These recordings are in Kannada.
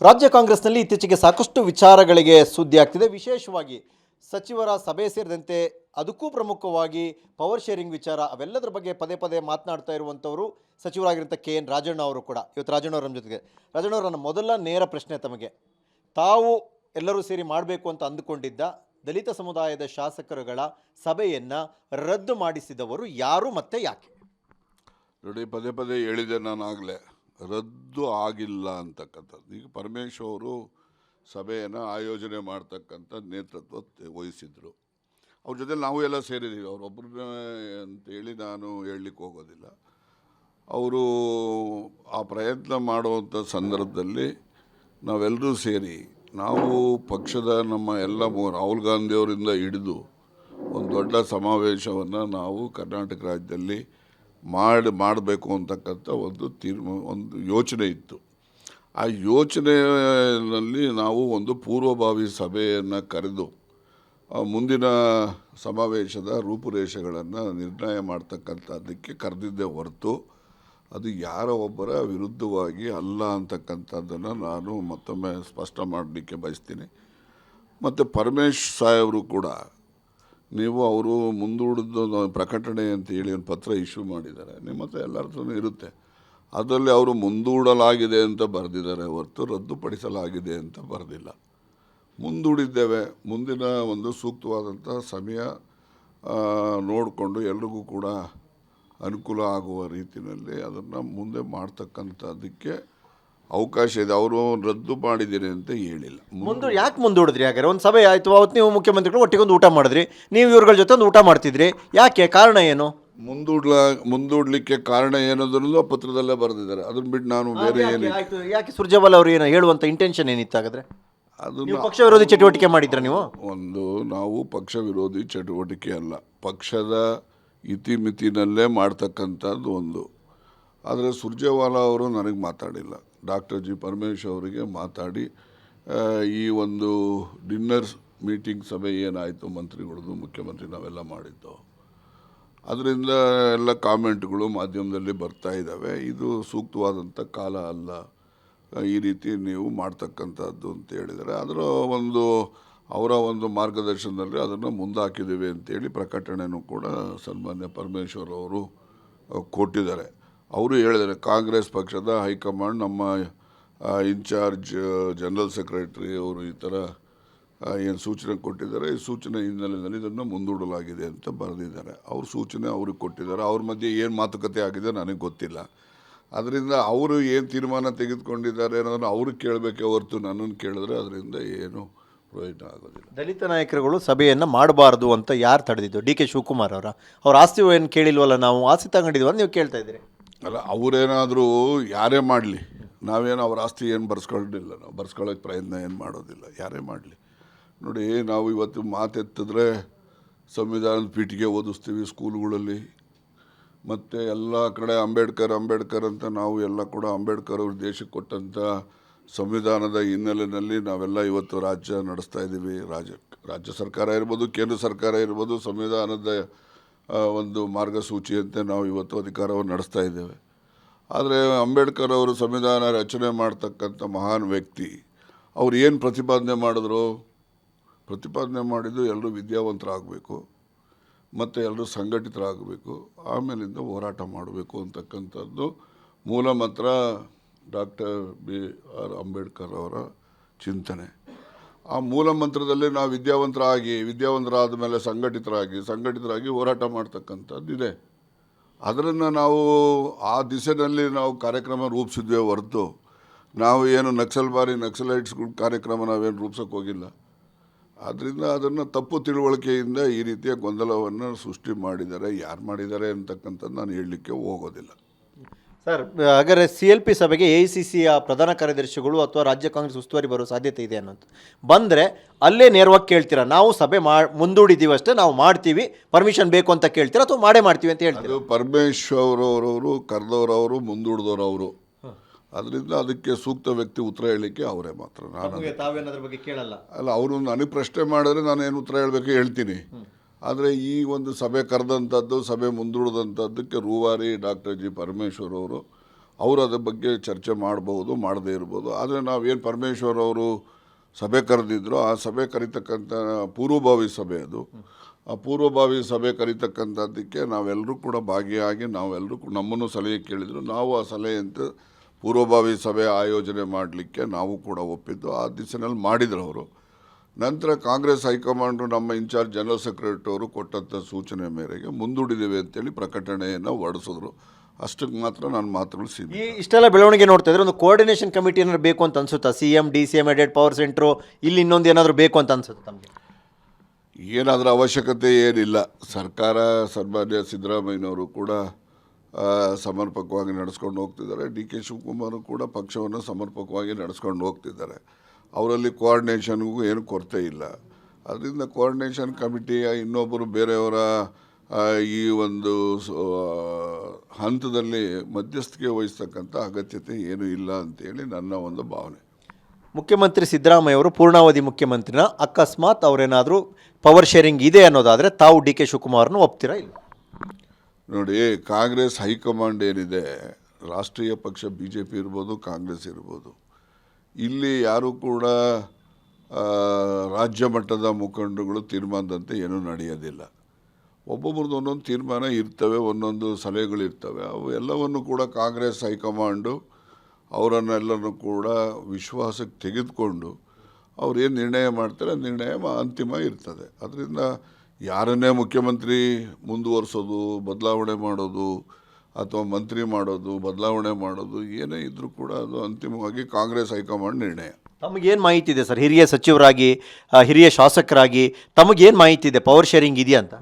ರಾಜ್ಯ ಕಾಂಗ್ರೆಸ್ನಲ್ಲಿ ಇತ್ತೀಚೆಗೆ ಸಾಕಷ್ಟು ವಿಚಾರಗಳಿಗೆ ಸುದ್ದಿ ಆಗ್ತಿದೆ ವಿಶೇಷವಾಗಿ ಸಚಿವರ ಸಭೆ ಸೇರಿದಂತೆ ಅದಕ್ಕೂ ಪ್ರಮುಖವಾಗಿ ಪವರ್ ಶೇರಿಂಗ್ ವಿಚಾರ, ಅವೆಲ್ಲದರ ಬಗ್ಗೆ ಪದೇ ಪದೇ ಮಾತನಾಡ್ತಾ ಇರುವಂಥವರು ಸಚಿವರಾಗಿರುವಂಥ ಕೆ. ಎನ್. ರಾಜಣ್ಣ ಅವರು ಕೂಡ. ಇವತ್ತು ರಾಜಣ್ಣ ಅವರ ಜೊತೆಗೆ. ರಾಜಣ್ಣ ನನ್ನ ಮೊದಲ ನೇರ ಪ್ರಶ್ನೆ ತಮಗೆ. ತಾವು ಎಲ್ಲರೂ ಸೇರಿ ಮಾಡಬೇಕು ಅಂತ ಅಂದುಕೊಂಡಿದ್ದ ದಲಿತ ಸಮುದಾಯದ ಶಾಸಕರುಗಳ ಸಭೆಯನ್ನು ರದ್ದು ಮಾಡಿಸಿದವರು ಯಾರು ಮತ್ತೆ ಯಾಕೆ? ನೋಡಿ, ಪದೇ ಪದೇ ಹೇಳಿದೆ ನಾನು ಆಗಲೇ ರದ್ದು ಆಗಿಲ್ಲ ಅಂತಕ್ಕಂಥದ್ದು. ಈಗ ಪರಮೇಶ್ವರ ಅವರು ಸಭೆಯನ್ನು ಆಯೋಜನೆ ಮಾಡ್ತಕ್ಕಂಥ ನೇತೃತ್ವ ವಹಿಸಿದರು. ಅವ್ರ ಜೊತೆ ನಾವು ಎಲ್ಲ ಸೇರಿದ್ದೀವಿ ಅವರೊಬ್ಬರನ್ನ ಅಂತೇಳಿ ನಾನು ಹೇಳಲಿಕ್ಕೆ ಹೋಗೋದಿಲ್ಲ. ಅವರು ಆ ಪ್ರಯತ್ನ ಮಾಡುವಂಥ ಸಂದರ್ಭದಲ್ಲಿ ನಾವೆಲ್ಲರೂ ಸೇರಿ, ನಾವು ಪಕ್ಷದ ನಮ್ಮ ಎಲ್ಲ ರಾಹುಲ್ ಗಾಂಧಿಯವರಿಂದ ಹಿಡಿದು ಒಂದು ದೊಡ್ಡ ಸಮಾವೇಶವನ್ನು ನಾವು ಕರ್ನಾಟಕ ರಾಜ್ಯದಲ್ಲಿ ಮಾಡಿ, ಮಾಡಬೇಕು ಅಂತಕ್ಕಂಥ ಒಂದು ತೀರ್ಮ, ಒಂದು ಯೋಚನೆ ಇತ್ತು. ಆ ಯೋಚನೆಯಲ್ಲಿ ನಾವು ಒಂದು ಪೂರ್ವಭಾವಿ ಸಭೆಯನ್ನು ಕರೆದು ಮುಂದಿನ ಸಮಾವೇಶದ ರೂಪುರೇಷೆಗಳನ್ನು ನಿರ್ಣಯ ಮಾಡ್ತಕ್ಕಂಥದ್ದಕ್ಕೆ ಕರೆದಿದ್ದೆ ಹೊರತು, ಅದು ಯಾರ ಒಬ್ಬರ ವಿರುದ್ಧವಾಗಿ ಅಲ್ಲ ಅಂತಕ್ಕಂಥದ್ದನ್ನು ನಾನು ಮತ್ತೊಮ್ಮೆ ಸ್ಪಷ್ಟ ಮಾಡಲಿಕ್ಕೆ ಬಯಸ್ತೀನಿ. ಮತ್ತು ಪರಮೇಶ್ ಸಾಹೇಬರು ಕೂಡ ನೀವು ಅವರು ಮುಂದೂಡಿದ ಪ್ರಕಟಣೆ ಅಂತ ಹೇಳಿ ಒಂದು ಪತ್ರ ಇಶ್ಯೂ ಮಾಡಿದ್ದಾರೆ. ನಿಮ್ಮ ಹತ್ರ ಎಲ್ಲರ ಹತ್ರನೂ ಇರುತ್ತೆ. ಅದರಲ್ಲಿ ಅವರು ಮುಂದೂಡಲಾಗಿದೆ ಅಂತ ಬರೆದಿದ್ದಾರೆ. ಹೊರತು ರದ್ದುಪಡಿಸಲಾಗಿದೆ ಅಂತ ಬರೆದಿಲ್ಲ. ಮುಂದೂಡಿದ್ದೇವೆ. ಮುಂದಿನ ಒಂದು ಸೂಕ್ತವಾದಂಥ ಸಮಯ ನೋಡಿಕೊಂಡು ಎಲ್ರಿಗೂ ಕೂಡ ಅನುಕೂಲ ಆಗುವ ರೀತಿಯಲ್ಲಿ ಅದನ್ನು ಮುಂದೆ ಮಾಡ್ತಕ್ಕಂಥದ್ದಕ್ಕೆ ಅವಕಾಶ ಇದೆ ಅವರು ರದ್ದು ಮಾಡಿದ್ದೀರಿ ಅಂತ ಹೇಳಿಲ್ಲ. ಮುಂದೆ ಯಾಕೆ ಮುಂದೂಡಿದ್ರಿ ಹಾಗಾದ್ರೆ? ಒಂದು ಸಭೆ ಆಯಿತು ಅವತ್ತು ನೀವು ಮುಖ್ಯಮಂತ್ರಿಗಳು ಒಟ್ಟಿಗೊಂದು ಊಟ ಮಾಡಿದ್ರಿ. ನೀವು ಇವ್ರಗಳ ಜೊತೆ ಒಂದು ಊಟ ಮಾಡ್ತಿದ್ರಿ. ಯಾಕೆ? ಕಾರಣ ಏನು? ಮುಂದೂಡ್ಲ ಮುಂದೂಡ್ಲಿಕ್ಕೆ ಕಾರಣ ಏನಾದ್ರೂ ಆ ಪತ್ರದಲ್ಲೇ ಬರೆದಿದ್ದಾರೆ. ಅದನ್ನ ಬಿಟ್ಟು ನಾನು ಬೇರೆ ಏನು ಆಯ್ತು? ಯಾಕೆ ಸುರ್ಜೇವಾಲ ಅವರು ಏನು ಹೇಳುವಂಥ ಇಂಟೆನ್ಷನ್ ಏನಿತ್ತು ಹಾಗಾದ್ರೆ? ಅದನ್ನು ನೀವು ಪಕ್ಷ ವಿರೋಧಿ ಚಟುವಟಿಕೆ ಮಾಡಿದ್ರ ನೀವು? ಒಂದು ನಾವು ಪಕ್ಷ ವಿರೋಧಿ ಚಟುವಟಿಕೆ ಅಲ್ಲ. ಪಕ್ಷದ ಇತಿಮಿತಿನಲ್ಲೇ ಮಾಡ್ತಕ್ಕಂಥದ್ದು ಒಂದು. ಆದರೆ ಸುರ್ಜೇವಾಲಾ ಅವರು ನನಗೆ ಮಾತಾಡಿಲ್ಲ. ಡಾಕ್ಟರ್ ಜಿ ಪರಮೇಶ್ ಅವರಿಗೆ ಮಾತಾಡಿ ಈ ಒಂದು ಡಿನ್ನರ್ ಮೀಟಿಂಗ್ ಸಭೆ ಏನಾಯಿತು ಮಂತ್ರಿಗಳದ್ದು, ಮುಖ್ಯಮಂತ್ರಿ ನಾವೆಲ್ಲ ಮಾಡಿದ್ದು. ಅದರಿಂದ ಎಲ್ಲ ಕಾಮೆಂಟ್ಗಳು ಮಾಧ್ಯಮದಲ್ಲಿ ಬರ್ತಾ ಇದ್ದಾವೆ. ಇದು ಸೂಕ್ತವಾದಂಥ ಕಾಲ ಅಲ್ಲ. ಈ ರೀತಿ ನೀವು ಮಾಡ್ತಕ್ಕಂಥದ್ದು ಅಂತ ಹೇಳಿದರೆ ಅದರ ಒಂದು ಅವರ ಒಂದು ಮಾರ್ಗದರ್ಶನದಲ್ಲಿ ಅದನ್ನು ಮುಂದಾಕಿದ್ದೀವಿ ಅಂತೇಳಿ ಪ್ರಕಟಣೆಯೂ ಕೂಡ ಸನ್ಮಾನ್ಯ ಪರಮೇಶ್ವರ್ ಅವರು ಕೊಟ್ಟಿದ್ದಾರೆ. ಅವರು ಹೇಳಿದ್ದಾರೆ, ಕಾಂಗ್ರೆಸ್ ಪಕ್ಷದ ಹೈಕಮಾಂಡ್ ನಮ್ಮ ಇನ್ಚಾರ್ಜ್ ಜನರಲ್ ಸೆಕ್ರೆಟರಿ ಅವರು ಈ ಥರ ಏನು ಸೂಚನೆ ಕೊಟ್ಟಿದ್ದಾರೆ. ಈ ಸೂಚನೆ ಹಿನ್ನೆಲೆಯಲ್ಲಿ ಇದನ್ನು ಮುಂದೂಡಲಾಗಿದೆ ಅಂತ ಬರೆದಿದ್ದಾರೆ. ಅವ್ರ ಸೂಚನೆ ಅವ್ರಿಗೆ ಕೊಟ್ಟಿದ್ದಾರೆ. ಅವ್ರ ಮಧ್ಯೆ ಏನು ಮಾತುಕತೆ ಆಗಿದೆ ನನಗೆ ಗೊತ್ತಿಲ್ಲ. ಅದರಿಂದ ಅವರು ಏನು ತೀರ್ಮಾನ ತೆಗೆದುಕೊಂಡಿದ್ದಾರೆ ಅನ್ನೋದನ್ನು ಅವ್ರಿಗೆ ಕೇಳಬೇಕೆ ಹೊರತು ನನ್ನನ್ನು ಕೇಳಿದ್ರೆ ಅದರಿಂದ ಏನು ಪ್ರಯೋಜನ ಆಗೋದಿಲ್ಲ. ದಲಿತ ನಾಯಕರುಗಳು ಸಭೆಯನ್ನು ಮಾಡಬಾರದು ಅಂತ ಯಾರು ತಡೆದಿದ್ದು? ಡಿ ಕೆ ಶಿವಕುಮಾರ್ ಅವರ. ಅವ್ರ ಆಸ್ತಿ ಏನು ಕೇಳಿಲ್ವಲ್ಲ ನಾವು? ಆಸ್ತಿ ತಗೊಂಡಿದ್ವಲ್ಲ ನೀವು ಕೇಳ್ತಾ ಇದ್ದೀರಿ. ಅಲ್ಲ, ಅವರೇನಾದರೂ ಯಾರೇ ಮಾಡಲಿ, ನಾವೇನು ಅವ್ರ ಆಸ್ತಿ ಏನು ಬರ್ಸ್ಕೊಂಡಿಲ್ಲ ನಾವು ಬರ್ಸ್ಕೊಳ್ಳೋಕೆ ಪ್ರಯತ್ನ ಏನು ಮಾಡೋದಿಲ್ಲ, ಯಾರೇ ಮಾಡಲಿ. ನೋಡಿ, ನಾವು ಇವತ್ತು ಮಾತೆತ್ತಿದ್ರೆ ಸಂವಿಧಾನದ ಪೀಠಿಗೆ ಓದಿಸ್ತೀವಿ ಸ್ಕೂಲ್ಗಳಲ್ಲಿ, ಮತ್ತು ಎಲ್ಲ ಕಡೆ ಅಂಬೇಡ್ಕರ್ ಅಂಬೇಡ್ಕರ್ ಅಂತ ನಾವು ಎಲ್ಲ ಕೂಡ ಅಂಬೇಡ್ಕರ್ ಅವ್ರ ದೇಶಕ್ಕೆ ಕೊಟ್ಟಂಥ ಸಂವಿಧಾನದ ಹಿನ್ನೆಲೆಯಲ್ಲಿ ನಾವೆಲ್ಲ ಇವತ್ತು ರಾಜ್ಯ ನಡೆಸ್ತಾ ಇದ್ದೀವಿ ರಾಜ್ಯ ರಾಜ್ಯ ಸರ್ಕಾರ ಇರ್ಬೋದು, ಕೇಂದ್ರ ಸರ್ಕಾರ ಇರ್ಬೋದು, ಸಂವಿಧಾನದ ಒಂದು ಮಾರ್ಗಸೂಚಿಯಂತೆ ನಾವು ಇವತ್ತು ಅಧಿಕಾರವನ್ನು ನಡೆಸ್ತಾ ಇದ್ದೇವೆ. ಆದರೆ ಅಂಬೇಡ್ಕರ್ ಅವರು ಸಂವಿಧಾನ ರಚನೆ ಮಾಡ್ತಕ್ಕಂಥ ಮಹಾನ್ ವ್ಯಕ್ತಿ, ಅವ್ರು ಏನು ಪ್ರತಿಪಾದನೆ ಮಾಡಿದ್ರು? ಪ್ರತಿಪಾದನೆ ಮಾಡಿದ್ದು ಎಲ್ಲರೂ ವಿದ್ಯಾವಂತರಾಗಬೇಕು, ಮತ್ತು ಎಲ್ಲರೂ ಸಂಘಟಿತರಾಗಬೇಕು, ಆಮೇಲಿಂದ ಹೋರಾಟ ಮಾಡಬೇಕು ಅಂತಕ್ಕಂಥದ್ದು ಮೂಲ ಮಂತ್ರ ಡಾಕ್ಟರ್ ಬಿ ಆರ್ ಅಂಬೇಡ್ಕರ್ ಅವರ ಚಿಂತನೆ. ಆ ಮೂಲ ಮಂತ್ರದಲ್ಲಿ ನಾವು ವಿದ್ಯಾವಂತರಾಗಿ, ವಿದ್ಯಾವಂತರಾದ ಮೇಲೆ ಸಂಘಟಿತರಾಗಿ ಸಂಘಟಿತರಾಗಿ ಹೋರಾಟ ಮಾಡ್ತಕ್ಕಂಥದ್ದು ಇದೆ. ಅದರನ್ನು ನಾವು ಆ ದಿಸೆಯಲ್ಲಿ ನಾವು ಕಾರ್ಯಕ್ರಮ ರೂಪಿಸಿದ್ವಿ ಹೊರತು ನಾವು ಏನು ನಕ್ಸಲ್ ಬಾರಿ ನಕ್ಸಲೈಟ್ಸ್ಗಳ ಕಾರ್ಯಕ್ರಮ ನಾವೇನು ರೂಪಿಸೋಕೆ ಹೋಗಿಲ್ಲ. ಆದ್ದರಿಂದ ಅದನ್ನು ತಪ್ಪು ತಿಳುವಳಿಕೆಯಿಂದ ಈ ರೀತಿಯ ಗೊಂದಲವನ್ನು ಸೃಷ್ಟಿ ಮಾಡಿದ್ದಾರೆ, ಯಾರು ಮಾಡಿದ್ದಾರೆ ಅಂತಕ್ಕಂಥದ್ದು ನಾನು ಹೇಳಲಿಕ್ಕೆ ಹೋಗೋದಿಲ್ಲ. ಸರ್ ಹಾಗಾದ್ರೆ ಸಿ ಎಲ್ ಪಿ ಸಭೆಗೆ ಎ ಸಿ ಸಿಯ ಪ್ರಧಾನ ಕಾರ್ಯದರ್ಶಿಗಳು ಅಥವಾ ರಾಜ್ಯ ಕಾಂಗ್ರೆಸ್ ಉಸ್ತುವಾರಿ ಬರೋ ಸಾಧ್ಯತೆ ಇದೆ ಅನ್ನೋದು. ಬಂದರೆ ಅಲ್ಲೇ ನೇರವಾಗಿ ಕೇಳ್ತೀರಾ? ನಾವು ಸಭೆ ಮಾ ಮುಂದೂಡಿದ್ದೀವಿ ಅಷ್ಟೇ ನಾವು ಮಾಡ್ತೀವಿ ಪರ್ಮಿಷನ್ ಬೇಕು ಅಂತ ಕೇಳ್ತೀರಾ ಅಥವಾ ಮಾಡೇ ಮಾಡ್ತೀವಿ ಅಂತ ಹೇಳ್ತೀವಿ ಅದು ಪರಮೇಶ್ವರವರವರು ಕರೆದವರವರು ಮುಂದೂಡಿದವರವರು. ಅದರಿಂದ ಅದಕ್ಕೆ ಸೂಕ್ತ ವ್ಯಕ್ತಿ ಉತ್ತರ ಹೇಳಲಿಕ್ಕೆ ಅವರೇ ಮಾತ್ರ. ನಾನು ತಾವೇನದ್ರ ಬಗ್ಗೆ ಕೇಳಲ್ಲ? ಅಲ್ಲ ಅವರು ನನಗೆ ಪ್ರಶ್ನೆ ಮಾಡಿದ್ರೆ ನಾನು ಏನು ಉತ್ತರ ಹೇಳಬೇಕು ಹೇಳ್ತೀನಿ. ಆದರೆ ಈ ಒಂದು ಸಭೆ ಕರೆದಂಥದ್ದು, ಸಭೆ ಮುಂದೂಡಿದಂಥದ್ದಕ್ಕೆ ರೂವಾರಿ ಡಾಕ್ಟರ್ ಜಿ ಪರಮೇಶ್ವರ್ ಅವರು. ಅವರು ಅದ್ರ ಬಗ್ಗೆ ಚರ್ಚೆ ಮಾಡ್ಬೋದು, ಮಾಡದೇ ಇರ್ಬೋದು. ಆದರೆ ನಾವೇನು ಪರಮೇಶ್ವರ್ ಅವರು ಸಭೆ ಕರೆದಿದ್ರು, ಆ ಸಭೆ ಕರೀತಕ್ಕಂಥ ಪೂರ್ವಭಾವಿ ಸಭೆ ಅದು. ಆ ಪೂರ್ವಭಾವಿ ಸಭೆ ಕರೀತಕ್ಕಂಥದ್ದಕ್ಕೆ ನಾವೆಲ್ಲರೂ ಕೂಡ ಭಾಗಿಯಾಗಿ, ನಾವೆಲ್ಲರೂ ನಮ್ಮನ್ನು ಸಲಹೆ ಕೇಳಿದರು. ನಾವು ಆ ಸಲಹೆಯಂತೆ ಪೂರ್ವಭಾವಿ ಸಭೆ ಆಯೋಜನೆ ಮಾಡಲಿಕ್ಕೆ ನಾವು ಕೂಡ ಒಪ್ಪಿದ್ದು. ಆ ದಿವಸನಲ್ಲಿ ಮಾಡಿದರು ಅವರು. ನಂತರ ಕಾಂಗ್ರೆಸ್ ಹೈಕಮಾಂಡು ನಮ್ಮ ಇನ್ಚಾರ್ಜ್ ಜನರಲ್ ಸೆಕ್ರೆಟರಿ ಅವರು ಕೊಟ್ಟಂಥ ಸೂಚನೆ ಮೇರೆಗೆ ಮುಂದೂಡಿದ್ದೇವೆ ಅಂತೇಳಿ ಪ್ರಕಟಣೆಯನ್ನು ಹೊಡೆಸಿದ್ರು ಅಷ್ಟಕ್ಕೆ ಮಾತ್ರ ನಾನು ಮಾತುಗಳು ಸಿದ್ಧ ಈ ಇಷ್ಟೆಲ್ಲ ಬೆಳವಣಿಗೆ ನೋಡ್ತಾ ಇದ್ರೆ ಒಂದು ಕೋಆರ್ಡಿನೇಷನ್ ಕಮಿಟಿ ಏನಾದ್ರು ಬೇಕು ಅಂತ ಅನ್ಸುತ್ತಾ? C M D C M added power centre ಇಲ್ಲಿ ಇನ್ನೊಂದು ಏನಾದರೂ ಬೇಕು ಅಂತ ಅನ್ಸುತ್ತೆ ತಮಗೆ? ಏನಾದರೂ ಅವಶ್ಯಕತೆ ಏನಿಲ್ಲ. ಸರ್ಕಾರ ಸನ್ಮಾನ್ಯ ಸಿದ್ದರಾಮಯ್ಯನವರು ಕೂಡ ಸಮರ್ಪಕವಾಗಿ ನಡೆಸ್ಕೊಂಡು ಹೋಗ್ತಿದ್ದಾರೆ. ಡಿ ಕೆ ಶಿವಕುಮಾರ್ ಕೂಡ ಪಕ್ಷವನ್ನು ಸಮರ್ಪಕವಾಗಿ ನಡೆಸ್ಕೊಂಡು ಹೋಗ್ತಿದ್ದಾರೆ. ಅವರಲ್ಲಿ ಕೋಆರ್ಡಿನೇಷನ್ಗೂ ಏನು ಕೊರತೆ ಇಲ್ಲ. ಅದರಿಂದ ಕೋಆರ್ಡಿನೇಷನ್ ಕಮಿಟಿಯ ಇನ್ನೊಬ್ಬರು ಬೇರೆಯವರ ಈ ಒಂದು ಹಂತದಲ್ಲಿ ಮಧ್ಯಸ್ಥಿಕೆ ವಹಿಸ್ತಕ್ಕಂಥ ಅಗತ್ಯತೆ ಏನೂ ಇಲ್ಲ ಅಂತೇಳಿ ನನ್ನ ಒಂದು ಭಾವನೆ. ಮುಖ್ಯಮಂತ್ರಿ ಸಿದ್ದರಾಮಯ್ಯ ಅವರು ಪೂರ್ಣಾವಧಿ ಮುಖ್ಯಮಂತ್ರಿನ ಅಕಸ್ಮಾತ್ ಅವರೇನಾದರೂ ಪವರ್ ಶೇರಿಂಗ್ ಇದೆ ಅನ್ನೋದಾದರೆ ತಾವು ಡಿ ಕೆ ಶಿವಕುಮಾರ್ನು ಒಪ್ತೀರಾ ಇಲ್ಲ? ನೋಡಿ ಕಾಂಗ್ರೆಸ್ ಹೈಕಮಾಂಡ್ ಏನಿದೆ ರಾಷ್ಟ್ರೀಯ ಪಕ್ಷ ಬಿ ಜೆ ಪಿ ಇರ್ಬೋದು ಕಾಂಗ್ರೆಸ್ ಇರ್ಬೋದು ಇಲ್ಲಿ ಯಾರೂ ಕೂಡ ರಾಜ್ಯ ಮಟ್ಟದ ಮುಖಂಡರುಗಳು ತೀರ್ಮಾನದಂತೆ ಏನೂ ನಡೆಯೋದಿಲ್ಲ. ಒಬ್ಬೊಬ್ರದ್ದು ಒಂದೊಂದು ತೀರ್ಮಾನ ಇರ್ತವೆ, ಒಂದೊಂದು ಸಲಹೆಗಳು ಇರ್ತವೆ ಅವು ಎಲ್ಲವನ್ನು ಕೂಡ ಕಾಂಗ್ರೆಸ್ ಹೈಕಮಾಂಡು ಅವರನ್ನೆಲ್ಲರೂ ಕೂಡ ವಿಶ್ವಾಸಕ್ಕೆ ತೆಗೆದುಕೊಂಡು ಅವ್ರು ಏನು ನಿರ್ಣಯ ಮಾಡ್ತಾರೆ ನಿರ್ಣಯ ಅಂತಿಮ ಇರ್ತದೆ. ಅದರಿಂದ ಯಾರನ್ನೇ ಮುಖ್ಯಮಂತ್ರಿ ಮುಂದುವರಿಸೋದು, ಬದಲಾವಣೆ ಮಾಡೋದು ಅಥವಾ ಮಂತ್ರಿ ಮಾಡೋದು ಬದಲಾವಣೆ ಮಾಡೋದು ಏನೇ ಇದ್ರೂ ಕೂಡ ಅದು ಅಂತಿಮವಾಗಿ ಕಾಂಗ್ರೆಸ್ ಹೈಕಮಾಂಡ್ ನಿರ್ಣಯ. ತಮಗೇನು ಮಾಹಿತಿ ಇದೆ ಸರ್? ಹಿರಿಯ ಸಚಿವರಾಗಿ ಆ, ಹಿರಿಯ ಶಾಸಕರಾಗಿ ತಮಗೇನು ಮಾಹಿತಿ ಇದೆ? ಪವರ್ ಶೇರಿಂಗ್ ಇದೆಯಾ ಅಂತ?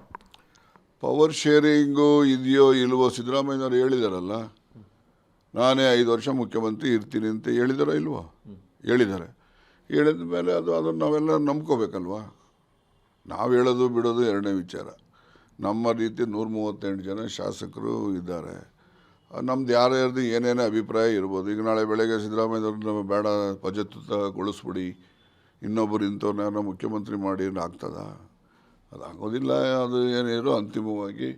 ಪವರ್ ಶೇರಿಂಗು ಇದೆಯೋ ಇಲ್ವೋ ಸಿದ್ದರಾಮಯ್ಯನವರು ಹೇಳಿದಾರಲ್ಲ. ನಾನೇ ಐದು ವರ್ಷ ಮುಖ್ಯಮಂತ್ರಿ ಇರ್ತೀನಿ ಅಂತ ಹೇಳಿದಾರೋ ಇಲ್ವೋ? ಹೇಳಿದ್ದಾರೆ ಹೇಳಿದ ಮೇಲೆ ಅದು ಅದನ್ನು ನಾವೆಲ್ಲ ನಂಬ್ಕೋಬೇಕಲ್ವಾ? ನಾವು ಹೇಳೋದು ಬಿಡೋದು ಎರಡನೇ ವಿಚಾರ. ನಮ್ಮ ರೀತಿ ನೂರ ಮೂವತ್ತೆಂಟು ಜನ ಶಾಸಕರು ಇದ್ದಾರೆ. ನಮ್ದು ಯಾರ್ಯಾರ್ದು ಏನೇನೇ ಅಭಿಪ್ರಾಯ ಇರ್ಬೋದು. ಈಗ ನಾಳೆ ಬೆಳಗ್ಗೆ ಸಿದ್ದರಾಮಯ್ಯವ್ರು ನಮ್ಮ ಬೇಡ ಪಜತ್ವಗೊಳಿಸ್ಬಿಡಿ ಇನ್ನೊಬ್ಬರು ಇಂಥವ್ರನ್ನ ಮುಖ್ಯಮಂತ್ರಿ ಮಾಡಿ ಆಗ್ತದ? ಅದಾಗೋದಿಲ್ಲ ಅದು ಏನಿರೋ ಅಂತಿಮವಾಗಿ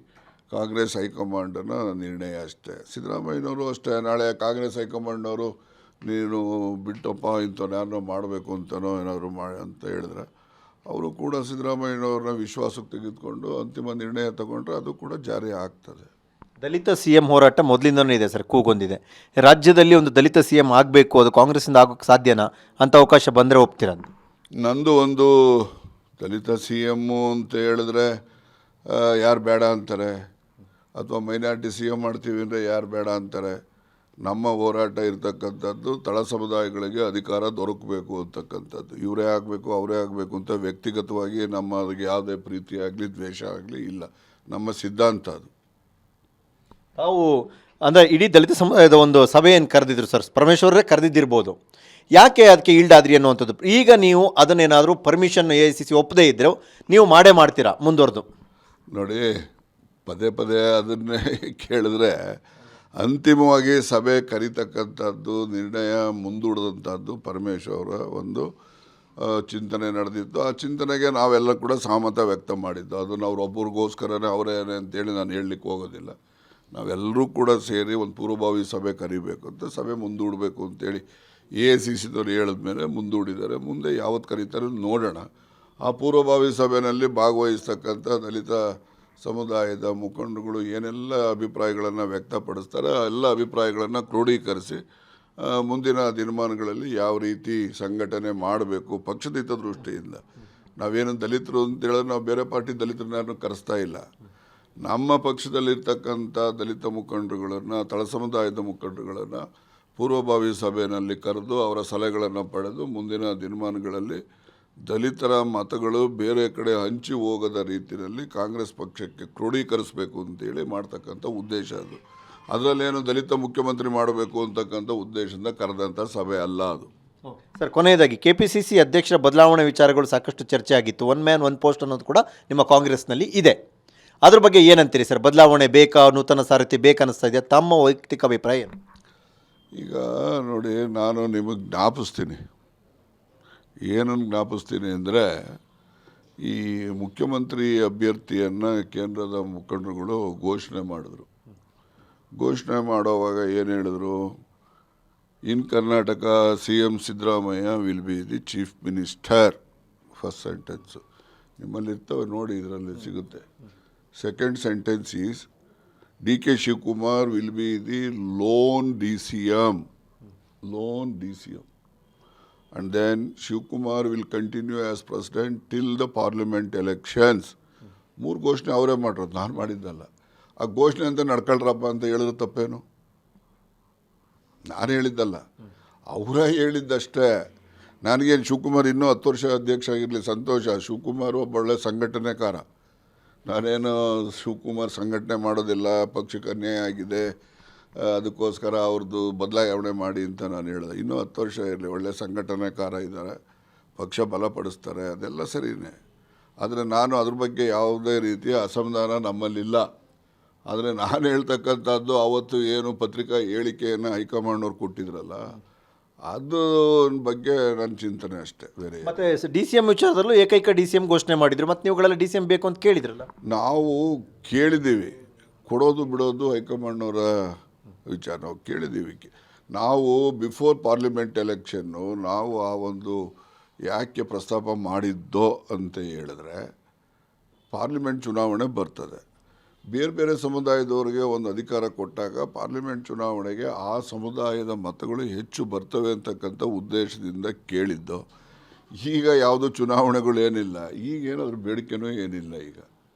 ಕಾಂಗ್ರೆಸ್ ಹೈಕಮಾಂಡನ ನಿರ್ಣಯ ಅಷ್ಟೇ. ಸಿದ್ದರಾಮಯ್ಯನವರು ಅಷ್ಟೇ. ನಾಳೆ ಕಾಂಗ್ರೆಸ್ ಹೈಕಮಾಂಡ್ನವರು ನೀನು ಬಿಟ್ಟಪ್ಪ ಇಂಥವ್ರು ಯಾರನ್ನೋ ಮಾಡಬೇಕು ಅಂತನೋ ಏನಾದರೂ ಮಾಡಿ ಅಂತ ಹೇಳಿದ್ರೆ ಅವರು ಕೂಡ ಸಿದ್ದರಾಮಯ್ಯನವ್ರನ್ನ ವಿಶ್ವಾಸಕ್ಕೆ ತೆಗೆದುಕೊಂಡು ಅಂತಿಮ ನಿರ್ಣಯ ತಗೊಂಡ್ರೆ ಅದು ಕೂಡ ಜಾರಿ ಆಗ್ತದೆ. ದಲಿತ ಸಿ ಎಂ ಹೋರಾಟ ಮೊದಲಿಂದನೂ ಇದೆ ಸರ್ ಕೂಗೊಂದಿದೆ. ರಾಜ್ಯದಲ್ಲಿ ಒಂದು ದಲಿತ ಸಿ ಎಂ ಆಗಬೇಕು ಅದು ಕಾಂಗ್ರೆಸ್ಸಿಂದ ಆಗೋಕ್ಕೆ ಸಾಧ್ಯನಾ? ಅಂತ ಅವಕಾಶ ಬಂದರೆ ಒಪ್ತೀರ ನಂದು ಒಂದು ದಲಿತ ಸಿ ಎಮ್ಮು ಅಂತ ಹೇಳಿದ್ರೆ ಯಾರು ಬೇಡ ಅಂತಾರೆ. ಅಥವಾ ಮೈನಾರಿಟಿ ಸಿ ಎಂ ಮಾಡ್ತೀವಿ ಅಂದರೆ ಯಾರು ಬೇಡ ಅಂತಾರೆ. ನಮ್ಮ ಹೋರಾಟ ಇರತಕ್ಕಂಥದ್ದು ತಳ ಸಮುದಾಯಗಳಿಗೆ ಅಧಿಕಾರ ದೊರಕಬೇಕು ಅಂತಕ್ಕಂಥದ್ದು. ಇವರೇ ಆಗಬೇಕು ಅವರೇ ಆಗಬೇಕು ಅಂತ ವ್ಯಕ್ತಿಗತವಾಗಿ ನಮ್ಮ ಅದಕ್ಕೆ ಯಾವುದೇ ಪ್ರೀತಿ ಆಗಲಿ ದ್ವೇಷ ಆಗಲಿ ಇಲ್ಲ. ನಮ್ಮ ಸಿದ್ಧಾಂತ ಅದು. ತಾವು ಅಂದರೆ ಇಡೀ ದಲಿತ ಸಮುದಾಯದ ಒಂದು ಸಭೆಯನ್ನು ಕರೆದಿದ್ರು ಸರ್ ಪರಮೇಶ್ವರರೇ ಕರೆದಿದ್ದಿರ್ಬೋದು. ಯಾಕೆ ಅದಕ್ಕೆ ಈಲ್ಡಾದ್ರಿ ಅನ್ನುವಂಥದ್ದು? ಈಗ ನೀವು ಅದನ್ನೇನಾದರೂ ಪರ್ಮಿಷನ್ ಎ ಸಿ ಸಿ ಒಪ್ಪದೇ ಇದ್ದರೆ ನೀವು ಮಾಡೇ ಮಾಡ್ತೀರಾ ಮುಂದುವರೆದು? ನೋಡಿ ಪದೇ ಪದೇ ಅದನ್ನೇ ಕೇಳಿದ್ರೆ ಅಂತಿಮವಾಗಿ ಸಭೆ ಕರೀತಕ್ಕಂಥದ್ದು, ನಿರ್ಣಯ ಮುಂದೂಡಿದಂಥದ್ದು ಪರಮೇಶ್ವರ ಒಂದು ಚಿಂತನೆ ನಡೆದಿತ್ತು. ಆ ಚಿಂತನೆಗೆ ನಾವೆಲ್ಲ ಕೂಡ ಸಹಮತ ವ್ಯಕ್ತ ಮಾಡಿದ್ದು. ಅದನ್ನು ಅವ್ರು ಒಬ್ಬರಿಗೋಸ್ಕರನೇ ಅವರೇನೆ ಅಂತೇಳಿ ನಾನು ಹೇಳಲಿಕ್ಕೆ ಹೋಗೋದಿಲ್ಲ. ನಾವೆಲ್ಲರೂ ಕೂಡ ಸೇರಿ ಒಂದು ಪೂರ್ವಭಾವಿ ಸಭೆ ಕರಿಬೇಕು ಅಂತ ಸಭೆ ಮುಂದೂಡಬೇಕು ಅಂತೇಳಿ ಎ ಐ ಸಿ ಸಿದವ್ರು ಹೇಳಿದ್ಮೇಲೆ ಮುಂದೂಡಿದ್ದಾರೆ. ಮುಂದೆ ಯಾವತ್ತು ಕರೀತಾರೆ ನೋಡೋಣ. ಆ ಪೂರ್ವಭಾವಿ ಸಭೆಯಲ್ಲಿ ಭಾಗವಹಿಸ್ತಕ್ಕಂಥ ದಲಿತ ಸಮುದಾಯದ ಮುಖಂಡರುಗಳು ಏನೆಲ್ಲ ಅಭಿಪ್ರಾಯಗಳನ್ನು ವ್ಯಕ್ತಪಡಿಸ್ತಾರೆ ಆ ಎಲ್ಲ ಅಭಿಪ್ರಾಯಗಳನ್ನು ಕ್ರೋಢೀಕರಿಸಿ ಮುಂದಿನ ದಿನಮಾನಗಳಲ್ಲಿ ಯಾವ ರೀತಿ ಸಂಘಟನೆ ಮಾಡಬೇಕು ಪಕ್ಷದ ಹಿತದೃಷ್ಟಿಯಿಂದ ನಾವೇನು ದಲಿತರು ಅಂತ ಹೇಳಿದ್ರೆ ನಾವು ಬೇರೆ ಪಾರ್ಟಿ ದಲಿತರನ್ನ ಕರೆಸ್ತಾ ಇಲ್ಲ. ನಮ್ಮ ಪಕ್ಷದಲ್ಲಿರ್ತಕ್ಕಂಥ ದಲಿತ ಮುಖಂಡರುಗಳನ್ನು, ತಳ ಸಮುದಾಯದ ಮುಖಂಡರುಗಳನ್ನು ಪೂರ್ವಭಾವಿ ಸಭೆಯಲ್ಲಿ ಕರೆದು ಅವರ ಸಲಹೆಗಳನ್ನು ಪಡೆದು ಮುಂದಿನ ದಿನಮಾನಗಳಲ್ಲಿ ದಲಿತರ ಮತಗಳು ಬೇರೆ ಕಡೆ ಹಂಚಿ ಹೋಗದ ರೀತಿಯಲ್ಲಿ ಕಾಂಗ್ರೆಸ್ ಪಕ್ಷಕ್ಕೆ ಕ್ರೋಢೀಕರಿಸಬೇಕು ಅಂತೇಳಿ ಮಾಡ್ತಕ್ಕಂಥ ಉದ್ದೇಶ ಅದು. ಅದರಲ್ಲೇನು ದಲಿತ ಮುಖ್ಯಮಂತ್ರಿ ಮಾಡಬೇಕು ಅಂತಕ್ಕಂಥ ಉದ್ದೇಶದಿಂದ ಕರೆದಂಥ ಸಭೆ ಅಲ್ಲ ಅದು. ಸರ್ ಕೊನೆಯದಾಗಿ ಕೆ ಪಿ ಸಿ ಸಿ ಅಧ್ಯಕ್ಷರ ಬದಲಾವಣೆ ವಿಚಾರಗಳು ಸಾಕಷ್ಟು ಚರ್ಚೆ ಆಗಿತ್ತು ಒನ್ ಮ್ಯಾನ್ ಒನ್ ಪೋಸ್ಟ್ ಅನ್ನೋದು ಕೂಡ ನಿಮ್ಮ ಕಾಂಗ್ರೆಸ್ನಲ್ಲಿ ಇದೆ. ಅದ್ರ ಬಗ್ಗೆ ಏನಂತೀರಿ ಸರ್? ಬದಲಾವಣೆ ಬೇಕಾ? ನೂತನ ಸಾರಥಿ ಬೇಕನ್ನಿಸ್ತಾ ಇದೆಯಾ? ತಮ್ಮ ವೈಯಕ್ತಿಕ ಅಭಿಪ್ರಾಯ ಏನು? ಈಗ ನೋಡಿ ನಾನು ನಿಮಗೆ ಜ್ಞಾಪಿಸ್ತೀನಿ. ಏನನ್ನು ಜ್ಞಾಪಿಸ್ತೀನಿ ಅಂದರೆ ಈ ಮುಖ್ಯಮಂತ್ರಿ ಅಭ್ಯರ್ಥಿಯನ್ನು ಕೇಂದ್ರದ ಮುಖಂಡರುಗಳು ಘೋಷಣೆ ಮಾಡಿದ್ರು. ಘೋಷಣೆ ಮಾಡೋವಾಗ ಏನು ಹೇಳಿದ್ರು? In Karnataka C M Siddaramaiah will be the chief minister first sentence ನಿಮ್ಮಲ್ಲಿರ್ತವೆ ನೋಡಿ ಇದರಲ್ಲಿ ಸಿಗುತ್ತೆ. Second sentence is D K Shivakumar will be the lone D C M lone D C M and then Shivkumar will continue as president till the parliament elections. ಮೂರು ಘೋಷಣೆ ಅವರೇ ಮಾಡಿರೋದು, ನಾನು ಮಾಡಿದ್ದಲ್ಲ. ಆ ಘೋಷಣೆ ಅಂತ ನಡ್ಕೊಳ್ರಪ್ಪ ಅಂತ ಹೇಳಿದ್ರೆ ತಪ್ಪೇನು? ನಾನು ಹೇಳಿದ್ದಲ್ಲ. ಅವರೇ ಹೇಳಿದ್ದಷ್ಟೇ. ನನಗೇನು ಶಿವಕುಮಾರ್ ಇನ್ನೂ ಹತ್ತು ವರ್ಷ ಅಧ್ಯಕ್ಷ ಆಗಿರಲಿ, ಸಂತೋಷ. ಶಿವಕುಮಾರ್ ಒಬ್ಬ ಒಳ್ಳೆ ಸಂಘಟನೆಕಾರ. ನಾನೇನು ಶಿವಕುಮಾರ್ ಸಂಘಟನೆ ಮಾಡೋದಿಲ್ಲ, ಪಕ್ಷಕ್ಕೆ ಅನ್ಯಾಯ ಆಗಿದೆ ಅದಕ್ಕೋಸ್ಕರ ಅವ್ರದ್ದು ಬದಲಾವಣೆ ಮಾಡಿ ಅಂತ ನಾನು ಹೇಳಿದೆ. ಇನ್ನೂ ಹತ್ತು ವರ್ಷ ಇರಲಿ ಒಳ್ಳೆ ಸಂಘಟನೆಕಾರ ಇದ್ದಾರೆ ಪಕ್ಷ ಬಲಪಡಿಸ್ತಾರೆ ಅದೆಲ್ಲ ಸರಿನೇ. ಆದರೆ ನಾನು ಅದ್ರ ಬಗ್ಗೆ ಯಾವುದೇ ರೀತಿಯ ಅಸಮಾಧಾನ ನಮ್ಮಲ್ಲಿಲ್ಲ. ಆದರೆ ನಾನು ಹೇಳ್ತಕ್ಕಂಥದ್ದು ಅವತ್ತು ಏನು ಪತ್ರಿಕಾ ಹೇಳಿಕೆಯನ್ನು ಹೈಕಮಾಂಡ್ನವ್ರು ಕೊಟ್ಟಿದ್ರಲ್ಲ ಅದು ಬಗ್ಗೆ ನನ್ನ ಚಿಂತನೆ ಅಷ್ಟೇ ಬೇರೆ ಮತ್ತೆ ಡಿ ಸಿ ಎಂ ವಿಚಾರದಲ್ಲೂ ಏಕೈಕ ಡಿ ಸಿ ಎಂ ಘೋಷಣೆ ಮಾಡಿದ್ರು. ಮತ್ತೆ ನೀವುಗಳೆಲ್ಲ ಡಿ ಸಿ ಎಂ ಬೇಕು ಅಂತ ಕೇಳಿದ್ರಲ್ಲ? ನಾವು ಕೇಳಿದ್ದೀವಿ. ಕೊಡೋದು ಬಿಡೋದು ಹೈಕಮಾಂಡ್ನವರ ವಿಚಾರ ನಾವು ಕೇಳಿದ್ದೀವಿ. ನಾವು ಬಿಫೋರ್ ಪಾರ್ಲಿಮೆಂಟ್ ಎಲೆಕ್ಷನ್ನು ನಾವು ಆ ಒಂದು ಯಾಕೆ ಪ್ರಸ್ತಾಪ ಮಾಡಿದ್ದೋ ಅಂತ ಹೇಳಿದ್ರೆ ಪಾರ್ಲಿಮೆಂಟ್ ಚುನಾವಣೆ ಬರ್ತದೆ. ಬೇರೆ ಬೇರೆ ಸಮುದಾಯದವರಿಗೆ ಒಂದು ಅಧಿಕಾರ ಕೊಟ್ಟಾಗ ಪಾರ್ಲಿಮೆಂಟ್ ಚುನಾವಣೆಗೆ ಆ ಸಮುದಾಯದ ಮತಗಳು ಹೆಚ್ಚು ಬರ್ತವೆ ಅಂತಕ್ಕಂಥ ಉದ್ದೇಶದಿಂದ ಕೇಳಿದ್ದು. ಈಗ ಯಾವುದೋ ಚುನಾವಣೆಗಳು ಏನಿಲ್ಲ, ಈಗ ಏನಾದರೂ ಬೇಡಿಕೆನೂ ಏನಿಲ್ಲ ಈಗ.